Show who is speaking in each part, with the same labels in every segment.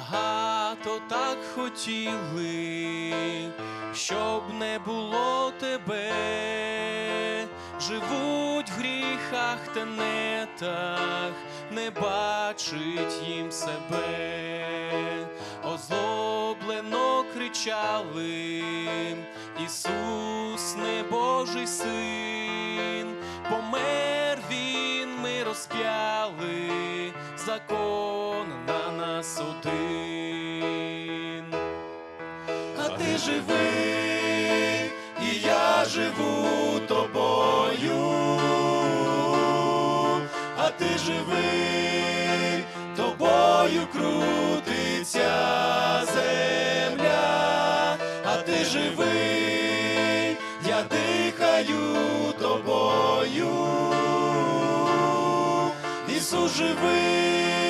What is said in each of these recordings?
Speaker 1: багато так хотіли, щоб не було тебе, живуть в гріхах та нетах, не бачить їм себе, озлоблено кричали, Ісус не Божий син, помер він, ми розп'яли, закон нас один. А ти живий, і я живу тобою, а ти живий, тобою крутиться земля, а ти живий, я дихаю тобою. Ісус живий,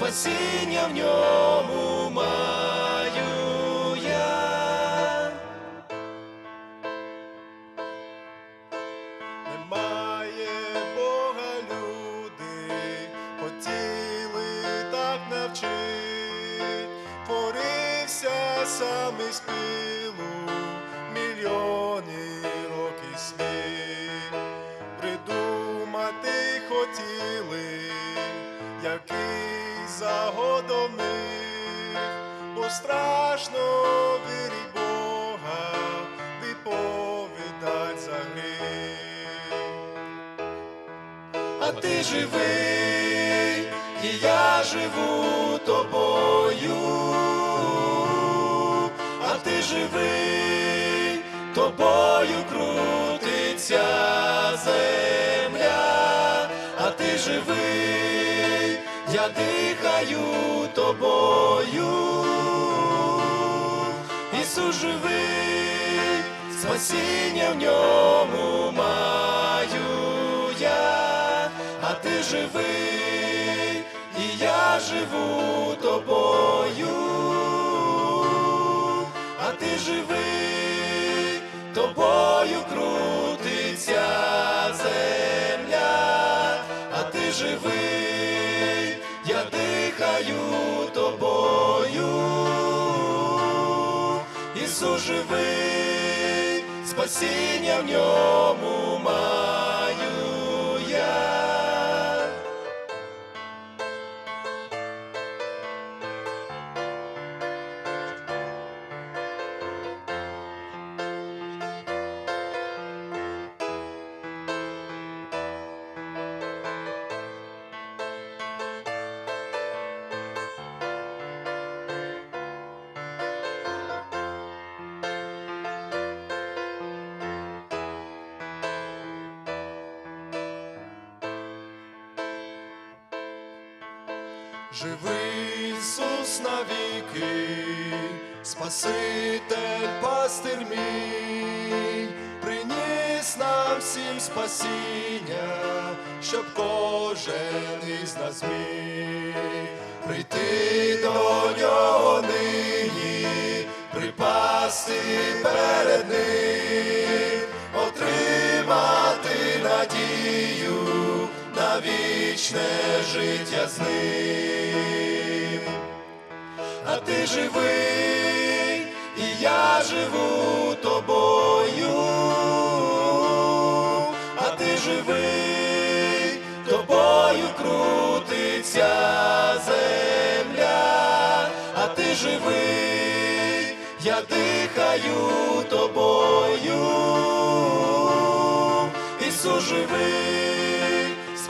Speaker 1: спасіння в ньому маю я.
Speaker 2: Немає Бога люди, хотіли так навчить, творився сам із пилу, мільйони загодовник, бо страшно вірить Бога, відповідать за гріх.
Speaker 1: А ти живий, і я живу тобою, а ти живий, тобою крутиться земля, дихаю тобою. Ісус живий, спасіння в ньому маю я, а ти живий, і я живу тобою, а ти живий, тобою крутиться земля, а ти живий, дихаю тобою. Ісус живий, спасіння в ньому маю
Speaker 2: Живий Ісус навіки, Спаситель, пастир мій, приніс нам всім спасіння, щоб кожен із нас міг прийти до нього нині, припасти перед ним, отримати надію на вічне життя з ним.
Speaker 1: а ти живий, і я живу тобою, а ти живий, тобою крутиться земля, а ти живий, я дихаю тобою, Ісус живий,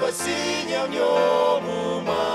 Speaker 1: спасіння в ньому має.